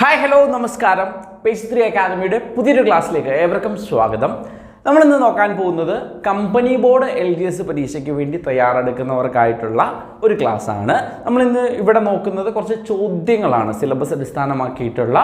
Hi hello നമസ്കാരം. Page three അക്കാദമിയുടെ പുതിയൊരു ക്ലാസ്സിലേക്ക് ഏവർക്കും സ്വാഗതം. നമ്മളിന്ന് നോക്കാൻ പോകുന്നത് company board L D S പരീക്ഷയ്ക്ക് വേണ്ടി തയ്യാറെടുക്കുന്നവർക്കായിട്ടുള്ള ഒരു ക്ലാസ്സാണ്. നമ്മളിന്ന് ഇവിടെ നോക്കുന്നത് കുറച്ച് ചോദ്യങ്ങളാണ്. സിലബസ് അടിസ്ഥാനമാക്കിയിട്ടുള്ള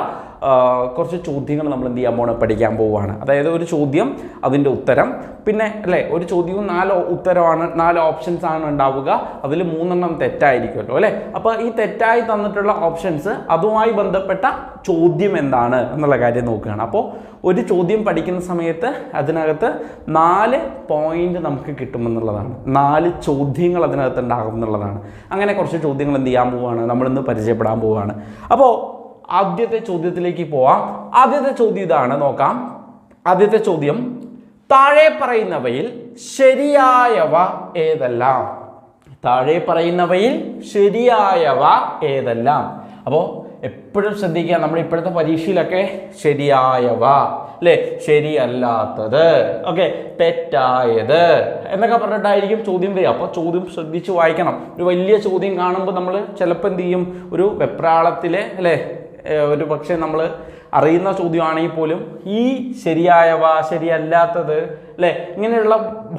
കുറച്ച് ചോദ്യങ്ങൾ നമ്മൾ എന്ത് ചെയ്യാൻ പോകണം പഠിക്കാൻ പോവുകയാണ്. അതായത് ഒരു ചോദ്യം അതിന്റെ ഉത്തരം. പിന്നെ അല്ലേ ഒരു ചോദ്യവും നാല് ഉത്തരമാണ് നാല് ഓപ്ഷൻസ് ആണ് ഉണ്ടാവുക. അതിൽ മൂന്നെണ്ണം തെറ്റായിരിക്കുമല്ലോ അല്ലേ? അപ്പോൾ ഈ തെറ്റായി തന്നിട്ടുള്ള ഓപ്ഷൻസ് അതുമായി ബന്ധപ്പെട്ട ചോദ്യം എന്താണ് എന്നുള്ള കാര്യം നോക്കുകയാണ്. അപ്പോൾ ഒരു ചോദ്യം പഠിക്കുന്ന സമയത്ത് അതിനകത്ത് നാല് പോയിന്റ് നമുക്ക് കിട്ടുമെന്നുള്ളതാണ്. നാല് ചോദ്യങ്ങൾ അതിനകത്ത് ഉണ്ടാകും എന്നുള്ളതാണ് അങ്ങനെ കുറച്ച് ചോദ്യങ്ങൾ എന്ത് ചെയ്യാൻ പോവുകയാണ്? നമ്മളിന്ന് പരിചയപ്പെടാൻ പോവുകയാണ്. അപ്പോൾ ആദ്യത്തെ ചോദ്യത്തിലേക്ക് പോവാം. ആദ്യത്തെ ചോദ്യം ഇതാണ് നോക്കാം. ആദ്യത്തെ ചോദ്യം താഴെ പറയുന്നവയിൽ ശരിയായവ ഏതെല്ലാം? താഴെ പറയുന്നവയിൽ ശരിയായവ ഏതെല്ലാം? അപ്പോൾ എപ്പോഴും ശ്രദ്ധിക്കുക നമ്മൾ ഇപ്പോഴത്തെ പരീക്ഷയിലൊക്കെ ശരിയായവ അല്ലേ? ശരിയല്ലാത്തത് ഓക്കെ? തെറ്റായത് എന്നൊക്കെ പറഞ്ഞിട്ടായിരിക്കും ചോദ്യം വരിക. അപ്പോൾ ചോദ്യം ശ്രദ്ധിച്ച് വായിക്കണം. ഒരു വലിയ ചോദ്യം കാണുമ്പോൾ നമ്മൾ ചിലപ്പോൾ എന്ത് ചെയ്യും? ഒരു വെപ്രാളത്തിലെ അല്ലേ? ഒരു പക്ഷേ നമ്മൾ അറിയുന്ന ചോദ്യമാണെങ്കിൽ പോലും ഈ ശരിയായവ ശരിയല്ലാത്തത് അല്ലേ? ഇങ്ങനെയുള്ള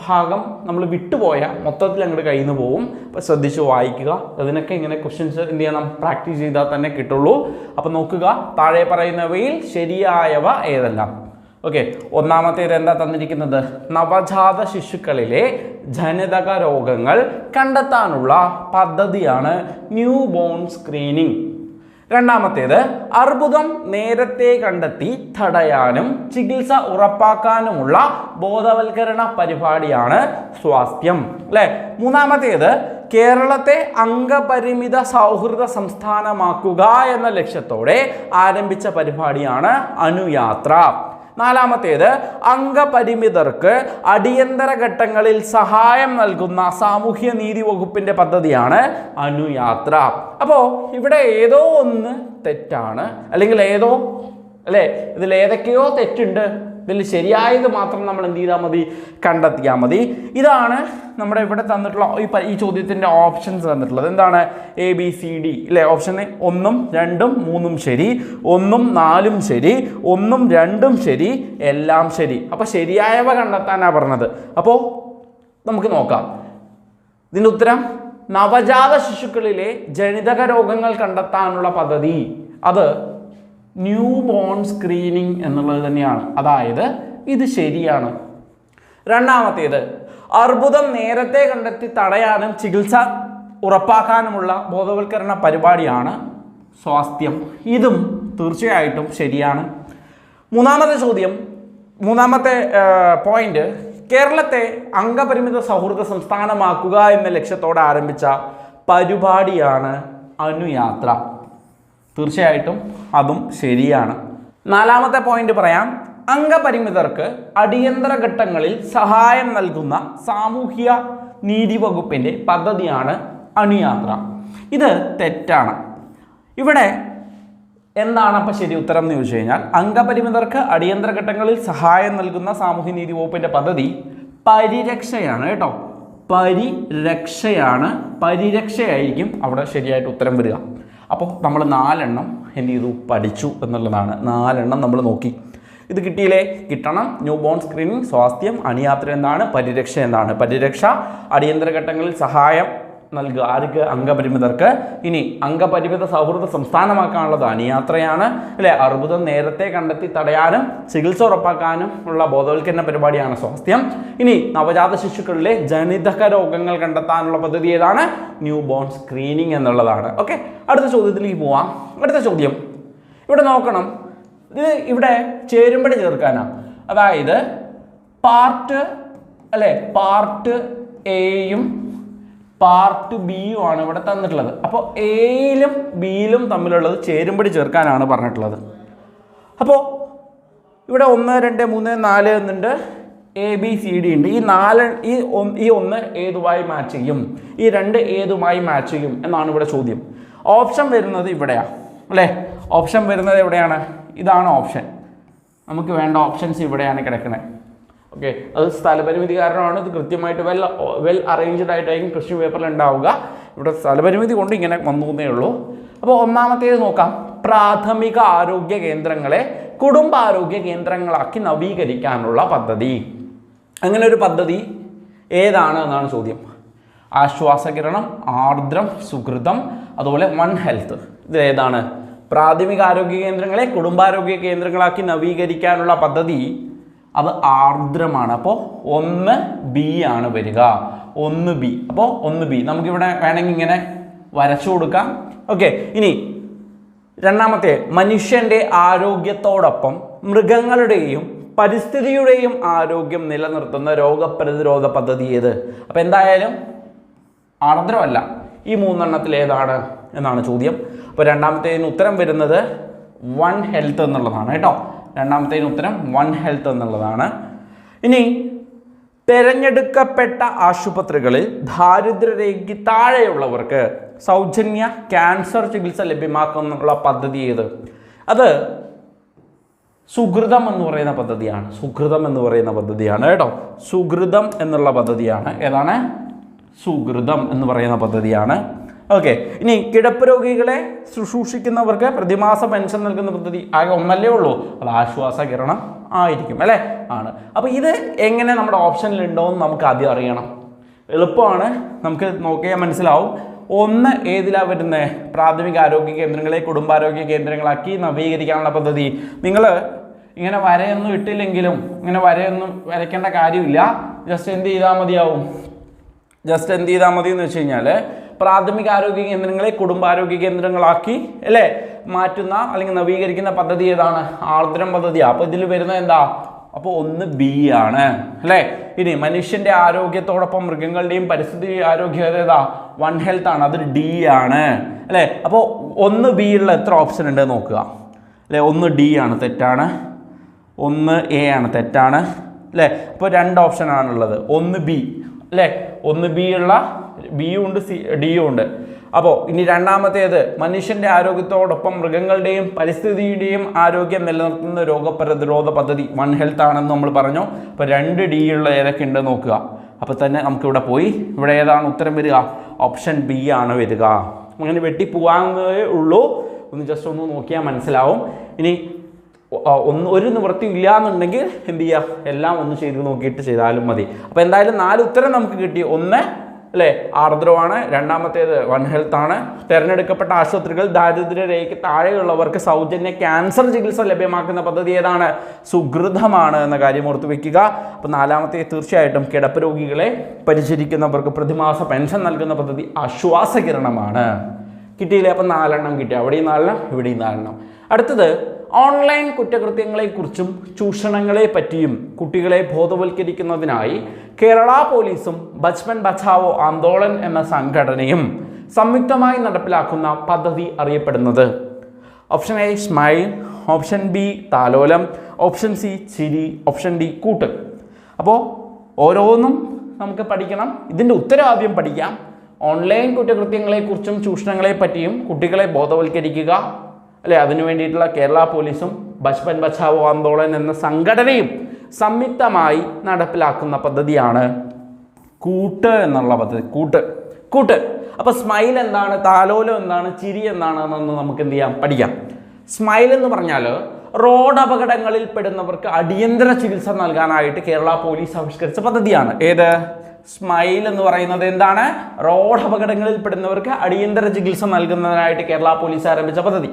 ഭാഗം നമ്മൾ വിട്ടുപോയാൽ മൊത്തത്തിൽ അങ്ങോട്ട് കയ്യിൽ നിന്ന് പോവും. അപ്പോൾ ശ്രദ്ധിച്ച് വായിക്കുക. അതിനൊക്കെ ഇങ്ങനെ ക്വസ്റ്റ്യൻസ് എന്ത് ചെയ്യണം? പ്രാക്ടീസ് ചെയ്താൽ തന്നെ കിട്ടുള്ളൂ. അപ്പോൾ നോക്കുക. താഴെ പറയുന്നവയിൽ ശരിയായവ ഏതെല്ലാം? ഓക്കെ ഒന്നാമത്തേത് എന്താ തന്നിരിക്കുന്നത്? നവജാത ശിശുക്കളിലെ ജനിതക രോഗങ്ങൾ കണ്ടെത്താനുള്ള പദ്ധതിയാണ് ന്യൂ ബോൺ സ്ക്രീനിങ്. രണ്ടാമത്തേത് അർബുദം നേരത്തെ കണ്ടെത്തി തടയാനും ചികിത്സ ഉറപ്പാക്കാനുമുള്ള ബോധവൽക്കരണ പരിപാടിയാണ് സ്വാസ്ഥ്യം അല്ലെ? മൂന്നാമത്തേത് കേരളത്തെ അംഗപരിമിത സൗഹൃദ സംസ്ഥാനമാക്കുക എന്ന ലക്ഷ്യത്തോടെ ആരംഭിച്ച പരിപാടിയാണ് അനുയാത്ര. നാലാമത്തേത് അംഗപരിമിതർക്ക് അടിയന്തര ഘട്ടങ്ങളിൽ സഹായം നൽകുന്ന സാമൂഹ്യ നീതി വകുപ്പിന്റെ പദ്ധതിയാണ് അനുയാത്ര. അപ്പോൾ ഇവിടെ ഏതോ ഒന്ന് തെറ്റാണ് അല്ലെങ്കിൽ ഏതോ അല്ലേ? ഇതിൽ ഏതൊക്കെയോ തെറ്റുണ്ട്. ഇതിൽ ശരിയായത് മാത്രം നമ്മൾ എന്ത് ചെയ്താൽ മതി? കണ്ടെത്തിയാൽ മതി. ഇതാണ് നമ്മുടെ ഇവിടെ തന്നിട്ടുള്ള ഈ ഈ ചോദ്യത്തിന്റെ ഓപ്ഷൻസ് തന്നിട്ടുള്ളത്. എന്താണ്? എ ബി സി ഡി ഇല്ലേ? ഓപ്ഷൻ ഒന്നും രണ്ടും മൂന്നും ശരി ഒന്നും നാലും ശരി ഒന്നും രണ്ടും ശരി എല്ലാം ശരി. അപ്പോൾ ശരിയായവ കണ്ടെത്താനാണ് പറഞ്ഞത്. അപ്പോൾ നമുക്ക് നോക്കാം. ഇതിന്റെ ഉത്തരം നവജാത ശിശുക്കളിലെ ജനിതക രോഗങ്ങൾ കണ്ടെത്താനുള്ള പദ്ധതി. അത് ന്യൂ ബോൺ സ്ക്രീനിങ് എന്നുള്ളത് തന്നെയാണ്. അതായത് ഇത് ശരിയാണ്. രണ്ടാമത്തേത് അർബുദം നേരത്തെ കണ്ടെത്തി തടയാനും ചികിത്സ ഉറപ്പാക്കാനുമുള്ള ബോധവൽക്കരണ പരിപാടിയാണ് സ്വാസ്ഥ്യം. ഇതും തീർച്ചയായിട്ടും ശരിയാണ്. മൂന്നാമത്തെ ചോദ്യം മൂന്നാമത്തെ പോയിന്റ് കേരളത്തെ അംഗപരിമിത സൗഹൃദ സംസ്ഥാനമാക്കുക എന്ന ലക്ഷ്യത്തോടെ ആരംഭിച്ച പരിപാടിയാണ് അനുയാത്ര. തീർച്ചയായിട്ടും അതും ശരിയാണ്. നാലാമത്തെ പോയിന്റ് പറയാം. അംഗപരിമിതർക്ക് അടിയന്തര ഘട്ടങ്ങളിൽ സഹായം നൽകുന്ന സാമൂഹ്യ നീതി വകുപ്പിന്റെ പദ്ധതിയാണ് അണിയാത്ര. ഇത് തെറ്റാണ്. ഇവിടെ എന്താണ് അപ്പം ശരി ഉത്തരം എന്ന് ചോദിച്ചു കഴിഞ്ഞാൽ അംഗപരിമിതർക്ക് അടിയന്തര ഘട്ടങ്ങളിൽ സഹായം നൽകുന്ന സാമൂഹ്യ നീതി വകുപ്പിന്റെ പദ്ധതി പരിരക്ഷയാണ് കേട്ടോ. പരിരക്ഷയാണ്. പരിരക്ഷയായിരിക്കും അവിടെ ശരിയായിട്ട് ഉത്തരം വരിക. അപ്പോൾ നമ്മൾ നാലെണ്ണം എന്ത് ചെയ്തു? പഠിച്ചു എന്നുള്ളതാണ്. നാലെണ്ണം നമ്മൾ നോക്കി. ഇത് കിട്ടിയില്ലേ? കിട്ടണം. ന്യൂ ബോൺ സ്ക്രീനിങ് സ്വാസ്ഥ്യം അണിയാത്ര എന്താണ്? പരിരക്ഷ എന്താണ്? പരിരക്ഷ അടിയന്തര ഘട്ടങ്ങളിൽ സഹായം നൽകുക. ആർക്ക്? അംഗപരിമിതർക്ക്. ഇനി അംഗപരിമിത സൗഹൃദ സംസ്ഥാനമാക്കാനുള്ള അണിയാത്രയാണ്. അല്ലെ? അർബുദം നേരത്തെ കണ്ടെത്തി തടയാനും ചികിത്സ ഉറപ്പാക്കാനും ഉള്ള ബോധവൽക്കരണ പരിപാടിയാണ് സ്വാസ്ഥ്യം. ഇനി നവജാത ശിശുക്കളിലെ ജനിതക രോഗങ്ങൾ കണ്ടെത്താനുള്ള പദ്ധതി ഏതാണ്? ന്യൂ ബോൺ സ്ക്രീനിങ് എന്നുള്ളതാണ്. ഓക്കെ? അടുത്ത ചോദ്യത്തിലേക്ക് പോവാം. അടുത്ത ചോദ്യം. ഇവിടെ നോക്കണം. ഇത് ഇവിടെ ചേരുമ്പടി ചേർക്കാനാണ് അതായത് പാർട്ട് അല്ലെ? പാർട്ട് എയും പാർട്ട് ബിയും ആണ് ഇവിടെ തന്നിട്ടുള്ളത്. അപ്പോൾ എയിലും ബിയിലും തമ്മിലുള്ളത് ചേരുമ്പടി ചേർക്കാനാണ് പറഞ്ഞിട്ടുള്ളത്. അപ്പോൾ ഇവിടെ ഒന്ന് രണ്ട് മൂന്ന് നാല് എന്നുണ്ട്. എ ബി സി ഡി ഉണ്ട്. ഈ നാല് ഈ ഈ ഒന്ന് ഏതുമായി മാച്ച് ചെയ്യും? ഈ രണ്ട് ഏതുമായി മാച്ച് ചെയ്യും എന്നാണ് ഇവിടെ ചോദ്യം. ഓപ്ഷൻ വരുന്നത് ഇവിടെയാണ് അല്ലേ? ഓപ്ഷൻ വരുന്നത് എവിടെയാണ്? ഇതാണ് ഓപ്ഷൻ നമുക്ക് വേണ്ട ഓപ്ഷൻസ് ഇവിടെയാണ് കിടക്കുന്നത് ഓക്കെ അത് സ്ഥലപരിമിതി കാരണമാണ്. ഇത് കൃത്യമായിട്ട് വെൽ വെൽ അറേഞ്ച്ഡ് ആയിട്ടായിരിക്കും ക്വസ്റ്റ്യൻ പേപ്പറിൽ ഉണ്ടാവുക. ഇവിടെ സ്ഥലപരിമിതി കൊണ്ട് ഇങ്ങനെ വന്നു ഉള്ളൂ. അപ്പോൾ ഒന്നാമത്തേത് നോക്കാം. പ്രാഥമിക ആരോഗ്യ കേന്ദ്രങ്ങളെ കുടുംബാരോഗ്യ കേന്ദ്രങ്ങളാക്കി നവീകരിക്കാനുള്ള പദ്ധതി. അങ്ങനെ ഒരു പദ്ധതി ഏതാണ് എന്നാണ് ചോദ്യം. ആശ്വാസകിരണം ആർദ്രം സുഹൃതം അതുപോലെ വൺ ഹെൽത്ത് ഇത് ഏതാണ്? പ്രാഥമിക ആരോഗ്യ കേന്ദ്രങ്ങളെ കുടുംബാരോഗ്യ കേന്ദ്രങ്ങളാക്കി നവീകരിക്കാനുള്ള പദ്ധതി അത് ആർദ്രമാണ്. അപ്പോൾ ഒന്ന് ബി ആണ് വരിക. ഒന്ന് ബി അപ്പോൾ ഒന്ന് ബി നമുക്കിവിടെ വേണമെങ്കിൽ ഇങ്ങനെ വരച്ചു കൊടുക്കാം. ഓക്കെ ഇനി രണ്ടാമത്തെ മനുഷ്യന്റെ ആരോഗ്യത്തോടൊപ്പം മൃഗങ്ങളുടെയും പരിസ്ഥിതിയുടെയും ആരോഗ്യം നിലനിർത്തുന്ന രോഗപ്രതിരോധ പദ്ധതി ഏത്? അപ്പം എന്തായാലും ആർദ്രമല്ല. ഈ മൂന്നെണ്ണത്തിൽ ഏതാണ് എന്നാണ് ചോദ്യം. അപ്പോൾ രണ്ടാമത്തേതിന് ഉത്തരം വരുന്നത് വൺ ഹെൽത്ത് എന്നുള്ളതാണ് കേട്ടോ. രണ്ടാമത്തേതിന് ഉത്തരം വൺ ഹെൽത്ത് എന്നുള്ളതാണ്. ഇനി തിരഞ്ഞെടുക്കപ്പെട്ട ആശുപത്രികളിൽ ദാരിദ്ര്യരേഖയ്ക്ക് താഴെയുള്ളവർക്ക് സൗജന്യ ക്യാൻസർ ചികിത്സ ലഭ്യമാക്കാനുള്ള പദ്ധതി ഏത്? അത് സുഹൃതം എന്ന് പറയുന്ന പദ്ധതിയാണ്. സുഹൃതം എന്ന് പറയുന്ന പദ്ധതിയാണ് കേട്ടോ. സുഹൃതം എന്നുള്ള പദ്ധതിയാണ്. ഏതാണ്? സുഹൃതം എന്ന് പറയുന്ന പദ്ധതിയാണ്. ഓക്കെ ഇനി കിടപ്പ് രോഗികളെ ശുശ്രൂഷിക്കുന്നവർക്ക് പ്രതിമാസ പെൻഷൻ നൽകുന്ന പദ്ധതി ആകെ ഒന്നല്ലേ ഉള്ളൂ. അത് ആശ്വാസ കിരണം ആയിരിക്കും അല്ലേ? ആണ്. അപ്പോൾ ഇത് എങ്ങനെ നമ്മുടെ ഓപ്ഷനിലുണ്ടോ എന്ന് നമുക്ക് ആദ്യം അറിയണം. എളുപ്പമാണ്. നമുക്ക് നോക്കിയാൽ മനസ്സിലാവും. ഒന്ന് ഏതിലാണ് വരുന്നത് പ്രാഥമിക ആരോഗ്യ കേന്ദ്രങ്ങളെ കുടുംബാരോഗ്യ കേന്ദ്രങ്ങളാക്കി നവീകരിക്കാനുള്ള പദ്ധതി. നിങ്ങൾ ഇങ്ങനെ വരയൊന്നും ഇട്ടില്ലെങ്കിലും ഇങ്ങനെ വരയൊന്നും വരയ്ക്കേണ്ട കാര്യമില്ല. ജസ്റ്റ് എന്ത് ചെയ്താൽ മതിയാവും? ജസ്റ്റ് എന്ത് ചെയ്താൽ മതി എന്ന് വെച്ച് കഴിഞ്ഞാൽ പ്രാഥമിക ആരോഗ്യ കേന്ദ്രങ്ങളെ കുടുംബാരോഗ്യ കേന്ദ്രങ്ങളാക്കി അല്ലേ? മാറ്റുന്ന അല്ലെങ്കിൽ നവീകരിക്കുന്ന പദ്ധതി ഏതാണ്? ആർദ്രം പദ്ധതി. അപ്പോൾ ഇതിൽ വരുന്നത് എന്താ? അപ്പോൾ ഒന്ന് ബി ആണ് അല്ലേ? ഇനി മനുഷ്യന്റെ ആരോഗ്യത്തോടൊപ്പം മൃഗങ്ങളുടെയും പരിസ്ഥിതി ആരോഗ്യ ഏതാ? വൺ ഹെൽത്ത് ആണ് അത് ഡി ആണ് അല്ലേ? അപ്പോൾ ഒന്ന് ബി ഉള്ള എത്ര ഓപ്ഷൻ ഉണ്ട് നോക്കുക. അല്ലേ? ഒന്ന് ഡി ആണ് തെറ്റാണ്. ഒന്ന് എ ആണ് തെറ്റാണ് അല്ലേ? അപ്പോൾ രണ്ട് ഓപ്ഷൻ ആണുള്ളത്. ഒന്ന് ബി അല്ലേ? ഒന്ന് ബി ഉള്ള ബിയും ഉണ്ട് സി ഡിയും ഉണ്ട്. അപ്പോൾ ഇനി രണ്ടാമത്തേത് മനുഷ്യന്റെ ആരോഗ്യത്തോടൊപ്പം മൃഗങ്ങളുടെയും പരിസ്ഥിതിയുടെയും ആരോഗ്യം നിലനിർത്തുന്ന രോഗപ്രതിരോധ പദ്ധതി വൺ ഹെൽത്ത് ആണെന്ന് നമ്മൾ പറഞ്ഞു. അപ്പോൾ രണ്ട് ഡി ഉള്ള ഏതൊക്കെ ഉണ്ട് നോക്കുക. അപ്പോൾ തന്നെ നമുക്കിവിടെ പോയി. ഇവിടെ ഏതാണ് ഉത്തരം വരിക? ഓപ്ഷൻ ബി ആണ് വരിക. അങ്ങനെ വെട്ടി പോകാവുന്നതേ ഉള്ളൂ. ഒന്ന് ജസ്റ്റ് ഒന്ന് നോക്കിയാൽ മനസ്സിലാവും. ഇനി ഒന്ന് ഒരു നിവൃത്തി ഇല്ല എന്നുണ്ടെങ്കിൽ എന്ത് ചെയ്യുക? എല്ലാം ഒന്ന് ചെയ്ത് നോക്കിയിട്ട് ചെയ്താലും മതി. അപ്പോൾ എന്തായാലും നാല് ഉത്തരം നമുക്ക് കിട്ടി. ഒന്ന് അല്ലേ? ആർദ്രമാണ് രണ്ടാമത്തേത് വൺ ഹെൽത്ത് ആണ്. തിരഞ്ഞെടുക്കപ്പെട്ട ആശുപത്രികൾ ദാരിദ്ര്യരേഖയ്ക്ക് താഴെയുള്ളവർക്ക് സൗജന്യ ക്യാൻസർ ചികിത്സ ലഭ്യമാക്കുന്ന പദ്ധതി ഏതാണ്? സുഹൃതമാണ് എന്ന കാര്യം ഓർത്ത് വെക്കുക. അപ്പോൾ നാലാമത്തെ തീർച്ചയായിട്ടും കിടപ്പ് രോഗികളെ പരിചരിക്കുന്നവർക്ക് പ്രതിമാസ പെൻഷൻ നൽകുന്ന പദ്ധതി ആശ്വാസകിരണമാണ്. കിട്ടിയില്ലേ? അപ്പം നാലെണ്ണം കിട്ടി. അവിടെയും നാലെണ്ണം ഇവിടെയും നാലെണ്ണം. അടുത്തത് ഓൺലൈൻ കുറ്റകൃത്യങ്ങളെക്കുറിച്ചും ചൂഷണങ്ങളെ പറ്റിയും കുട്ടികളെ ബോധവൽക്കരിക്കുന്നതിനായി കേരള പോലീസും ബച്ച്മൻ ബച്ചാവോ ആന്തോളൻ എന്ന സംഘടനയും സംയുക്തമായി നടപ്പിലാക്കുന്ന പദ്ധതി അറിയപ്പെടുന്നത്. Option A smile option B താലോലം ഓപ്ഷൻ സി ചിരി ഓപ്ഷൻ ഡി കൂട്ട്. അപ്പോൾ ഓരോന്നും നമുക്ക് പഠിക്കണം. ഇതിന്റെ ഉത്തരം ആദ്യം പഠിക്കാം. ഓൺലൈൻ കുറ്റകൃത്യങ്ങളെക്കുറിച്ചും ചൂഷണങ്ങളെ പറ്റിയും കുട്ടികളെ ബോധവൽക്കരിക്കുക. അല്ലെ? അതിനു വേണ്ടിയിട്ടുള്ള കേരള പോലീസും ബച്പൻ ബച്ചാവോ ആന്തോളൻ എന്ന സംഘടനയും സംയുക്തമായി നടപ്പിലാക്കുന്ന പദ്ധതിയാണ് കൂട്ട് എന്നുള്ള പദ്ധതി. കൂട്ട്. കൂട്ട്. അപ്പോൾ സ്മൈൽ എന്താണ്? താലോലം എന്താണ്? ചിരി എന്താണ്? എന്നൊന്ന് നമുക്ക് എന്ത് ചെയ്യാം? പഠിക്കാം. സ്മൈൽ എന്ന് പറഞ്ഞാൽ റോഡ് അപകടങ്ങളിൽ പെടുന്നവർക്ക് അടിയന്തര ചികിത്സ നൽകാനായിട്ട് കേരള പോലീസ് ആവിഷ്കരിച്ച പദ്ധതിയാണ്. ഏത്? സ്മൈൽ എന്ന് പറയുന്നത് എന്താണ്? റോഡ് അപകടങ്ങളിൽ പെടുന്നവർക്ക് അടിയന്തര ചികിത്സ നൽകുന്നതിനായിട്ട് കേരള പോലീസ് ആരംഭിച്ച പദ്ധതി.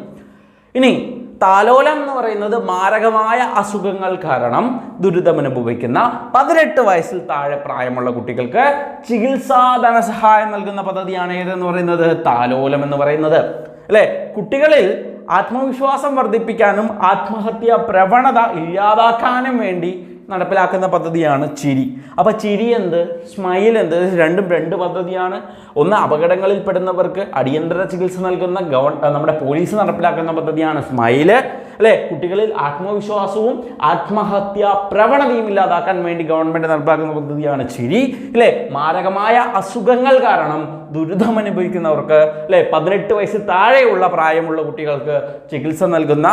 ഇനി താലോലം എന്ന് പറയുന്നത് മാരകമായ അസുഖങ്ങൾ കാരണം ദുരിതമനുഭവിക്കുന്ന പതിനെട്ട് വയസ്സിൽ താഴെ പ്രായമുള്ള കുട്ടികൾക്ക് ചികിത്സാ ധനസഹായം നൽകുന്ന പദ്ധതിയാണ് ഏതെന്ന് പറയുന്നത്? താലോലം എന്ന് പറയുന്നത്. അല്ലേ? കുട്ടികളിൽ ആത്മവിശ്വാസം വർദ്ധിപ്പിക്കാനും ആത്മഹത്യാ പ്രവണത ഇല്ലാതാക്കാനും വേണ്ടി നടപ്പിലാക്കുന്ന പദ്ധതിയാണ് ചിരി. അപ്പോൾ ചിരി എന്ത്? സ്മൈൽ എന്ത്? രണ്ടും രണ്ട് പദ്ധതിയാണ്. ഒന്ന് അപകടങ്ങളിൽ പെടുന്നവർക്ക് അടിയന്തര ചികിത്സ നൽകുന്ന ഗവൺ നമ്മുടെ പോലീസ് നടപ്പിലാക്കുന്ന പദ്ധതിയാണ് സ്മൈൽ അല്ലേ? കുട്ടികളിൽ ആത്മവിശ്വാസവും ആത്മഹത്യാ പ്രവണതയും ഇല്ലാതാക്കാൻ വേണ്ടി ഗവൺമെന്റ് നടപ്പിലാക്കുന്ന പദ്ധതിയാണ് ചിരി. അല്ലേ? മാരകമായ അസുഖങ്ങൾ കാരണം ദുരിതം അനുഭവിക്കുന്നവർക്ക് അല്ലേ? പതിനെട്ട് വയസ്സിൽ താഴെയുള്ള പ്രായമുള്ള കുട്ടികൾക്ക് ചികിത്സ നൽകുന്ന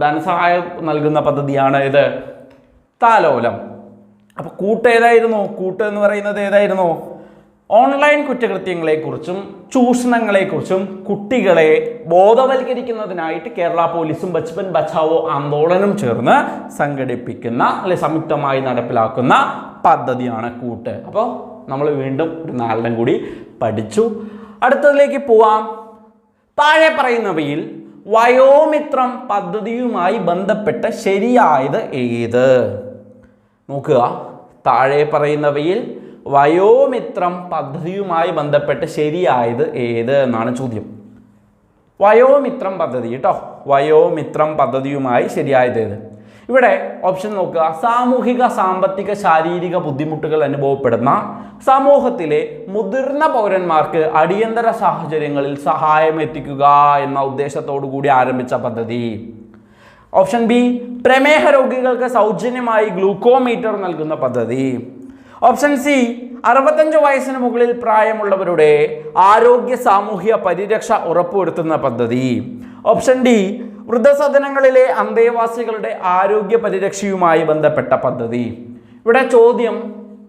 ധനസഹായം നൽകുന്ന പദ്ധതിയാണ് ഇത്. താലോലം അപ്പൊ കൂട്ട് ഏതായിരുന്നു? കൂട്ട് എന്ന് പറയുന്നത് ഏതായിരുന്നു? ഓൺലൈൻ കുറ്റകൃത്യങ്ങളെക്കുറിച്ചും ചൂഷണങ്ങളെക്കുറിച്ചും കുട്ടികളെ ബോധവൽക്കരിക്കുന്നതിനായിട്ട് കേരള പോലീസും ബച്പൻ ബച്ചാവോ ആന്തോളനും ചേർന്ന് സംഘടിപ്പിക്കുന്ന അല്ലെ സംയുക്തമായി നടപ്പിലാക്കുന്ന പദ്ധതിയാണ് കൂട്ട്. അപ്പോൾ നമ്മൾ വീണ്ടും ഒരു നാലെണ്ണം കൂടി പഠിച്ചു. അടുത്തതിലേക്ക് പോവാം. താഴെ പറയുന്നവയിൽ വയോമിത്രം പദ്ധതിയുമായി ബന്ധപ്പെട്ട ശരിയായത് ഏത്? നോക്കുക. താഴെ പറയുന്നവയിൽ വയോമിത്രം പദ്ധതിയുമായി ബന്ധപ്പെട്ട് ശരിയായത് ഏത് എന്നാണ് ചോദ്യം. വയോമിത്രം പദ്ധതി കേട്ടോ. വയോമിത്രം പദ്ധതിയുമായി ശരിയായത് ഏത്? ഇവിടെ ഓപ്ഷൻ നോക്കുക. സാമൂഹിക സാമ്പത്തിക ശാരീരിക ബുദ്ധിമുട്ടുകൾ അനുഭവപ്പെടുന്ന സമൂഹത്തിലെ മുതിർന്ന പൗരന്മാർക്ക് അടിയന്തര സാഹചര്യങ്ങളിൽ സഹായം എത്തിക്കുക എന്ന ഉദ്ദേശത്തോടു കൂടി ആരംഭിച്ച പദ്ധതി. ഓപ്ഷൻ ബി പ്രമേഹ രോഗികൾക്ക് സൗജന്യമായി ഗ്ലൂക്കോമീറ്റർ നൽകുന്ന പദ്ധതി. ഓപ്ഷൻ സി അറുപത്തഞ്ച് വയസ്സിന് മുകളിൽ പ്രായമുള്ളവരുടെ ആരോഗ്യ സാമൂഹ്യ പരിരക്ഷ ഉറപ്പുവരുത്തുന്ന പദ്ധതി. ഓപ്ഷൻ ഡി വൃദ്ധസദനങ്ങളിലെ അന്തേവാസികളുടെ ആരോഗ്യ പരിരക്ഷയുമായി ബന്ധപ്പെട്ട പദ്ധതി. ഇവിടെ ചോദ്യം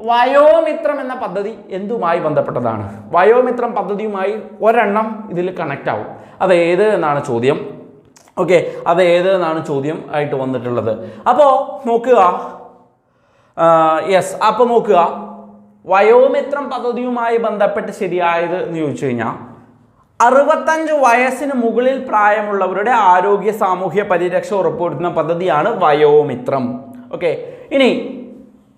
വയോമിത്രം എന്ന പദ്ധതി എന്തുമായി ബന്ധപ്പെട്ടതാണ്? വയോമിത്രം പദ്ധതിയുമായി ഒരെണ്ണം ഇതിൽ കണക്റ്റ് ആവും. അത് ഏത് എന്നാണ് ചോദ്യം. ഓക്കെ അത് ഏത് എന്നാണ് ചോദ്യം ആയിട്ട് വന്നിട്ടുള്ളത്. അപ്പോൾ നോക്കുക. യെസ് അപ്പോൾ നോക്കുക. വയോമിത്രം പദ്ധതിയുമായി ബന്ധപ്പെട്ട് ശരിയായത് എന്ന് ചോദിച്ചു കഴിഞ്ഞാൽ അറുപത്തഞ്ച് വയസ്സിന് മുകളിൽ പ്രായമുള്ളവരുടെ ആരോഗ്യ സാമൂഹ്യ പരിരക്ഷ ഉറപ്പുവരുത്തുന്ന പദ്ധതിയാണ് വയോമിത്രം. ഓക്കെ ഇനി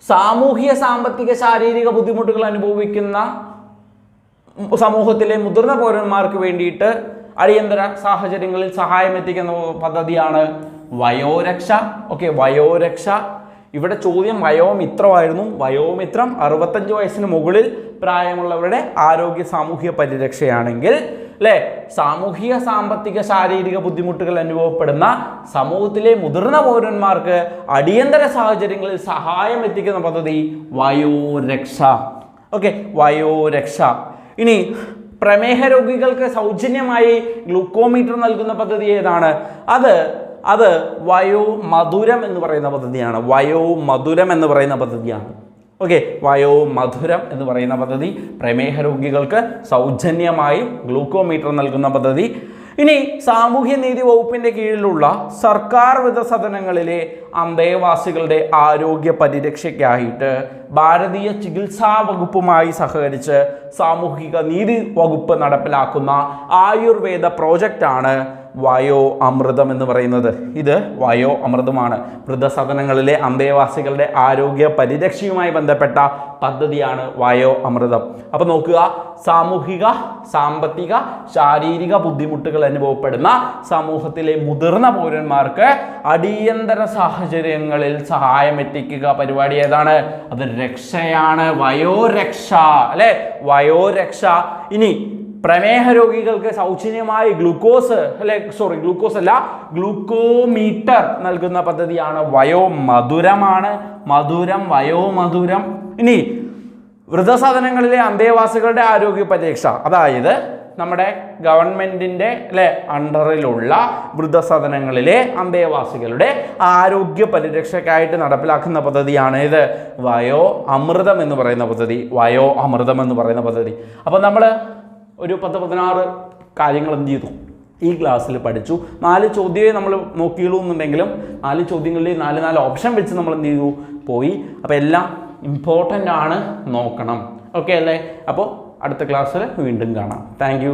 സാമൂഹ്യ സാമ്പത്തിക ശാരീരിക ബുദ്ധിമുട്ടുകൾ അനുഭവിക്കുന്ന സമൂഹത്തിലെ മുതിർന്ന പൗരന്മാർക്ക് വേണ്ടിയിട്ട് അടിയന്തര സാഹചര്യങ്ങളിൽ സഹായം എത്തിക്കുന്ന പദ്ധതിയാണ് വയോരക്ഷ. ഓക്കെ വയോരക്ഷ. ഇവിടെ ചോദ്യം വയോമിത്രമായിരുന്നു. വയോമിത്രം അറുപത്തഞ്ച് വയസ്സിന് മുകളിൽ പ്രായമുള്ളവരുടെ ആരോഗ്യ സാമൂഹ്യ പരിരക്ഷയാണെങ്കിൽ അല്ലേ? സാമൂഹിക സാമ്പത്തിക ശാരീരിക ബുദ്ധിമുട്ടുകൾ അനുഭവപ്പെടുന്ന സമൂഹത്തിലെ മുതിർന്ന പൗരന്മാർക്ക് അടിയന്തര സാഹചര്യങ്ങളിൽ സഹായം എത്തിക്കുന്ന പദ്ധതി വയോരക്ഷ. ഓക്കെ വയോരക്ഷ. ഇനി പ്രമേഹ രോഗികൾക്ക് സൗജന്യമായി ഗ്ലൂക്കോമീറ്റർ നൽകുന്ന പദ്ധതി ഏതാണ്? അത് അത് വയോ മധുരം എന്ന് പറയുന്ന പദ്ധതിയാണ്. വയോ മധുരം എന്ന് പറയുന്ന പദ്ധതിയാണ്. ഓക്കെ വയോ മധുരം എന്ന് പറയുന്ന പദ്ധതി പ്രമേഹ രോഗികൾക്ക് സൗജന്യമായി ഗ്ലൂക്കോമീറ്റർ നൽകുന്ന പദ്ധതി. ഇനി സാമൂഹ്യനീതി വകുപ്പിന്റെ കീഴിലുള്ള സർക്കാർ വിധസദനങ്ങളിലെ അന്തേവാസികളുടെ ആരോഗ്യ പരിരക്ഷയ്ക്കായിട്ട് ഭാരതീയ ചികിത്സാ വകുപ്പുമായി സഹകരിച്ച് സാമൂഹിക നീതി വകുപ്പ് നടപ്പിലാക്കുന്ന ആയുർവേദ പ്രോജക്റ്റാണ് വയോ അമൃതം എന്ന് പറയുന്നത്. ഇത് വായോ അമൃതമാണ്. വൃദ്ധസദനങ്ങളിലെ അന്തേവാസികളുടെ ആരോഗ്യ പരിരക്ഷയുമായി ബന്ധപ്പെട്ട പദ്ധതിയാണ് വായോ അമൃതം. അപ്പോൾ നോക്കുക സാമൂഹിക സാമ്പത്തിക ശാരീരിക ബുദ്ധിമുട്ടുകൾ അനുഭവപ്പെടുന്ന സമൂഹത്തിലെ മുതിർന്ന പൗരന്മാർക്ക് അടിയന്തര സാഹചര്യങ്ങളിൽ സഹായം എത്തിക്കുക പരിപാടി ഏതാണ്? അത് രക്ഷയാണ്. വയോരക്ഷ അല്ലെ? വയോരക്ഷ. ഇനി പ്രമേഹ രോഗികൾക്ക് സൗജന്യമായി ഗ്ലൂക്കോസ് അല്ലെ സോറി ഗ്ലൂക്കോസ് അല്ല ഗ്ലൂക്കോമീറ്റർ നൽകുന്ന പദ്ധതിയാണ് വയോ മധുരമാണ് മധുരം വയോ മധുരം ഇനി വൃദ്ധസാധനങ്ങളിലെ അന്തേവാസികളുടെ ആരോഗ്യ പരീക്ഷ. അതായത് നമ്മുടെ ഗവൺമെന്റിന്റെ അല്ലെ അണ്ടറിലുള്ള വൃദ്ധസദനങ്ങളിലെ അന്തേവാസികളുടെ ആരോഗ്യ പരിരക്ഷയ്ക്കായിട്ട് നടപ്പിലാക്കുന്ന പദ്ധതിയാണ് ഇത്. വയോ അമൃതം എന്ന് പറയുന്ന പദ്ധതി. വയോ അമൃതം എന്ന് പറയുന്ന പദ്ധതി. അപ്പോൾ നമ്മൾ ഒരു പത്ത് പതിനാറ് കാര്യങ്ങൾ എന്ത് ചെയ്തു? ഈ ക്ലാസ്സിൽ പഠിച്ചു. നാല് ചോദ്യമേ നമ്മൾ നോക്കിയുള്ളൂ എന്നുണ്ടെങ്കിലും നാല് ചോദ്യങ്ങളിൽ നാല് നാല് ഓപ്ഷൻ വെച്ച് നമ്മൾ എന്ത് ചെയ്തു? പോയി. അപ്പോൾ എല്ലാം ഇമ്പോർട്ടന്റ് ആണ്. നോക്കണം. ഓക്കെ അല്ലേ? അപ്പോൾ അടുത്ത ക്ലാസ്സിൽ വീണ്ടും കാണാം. താങ്ക്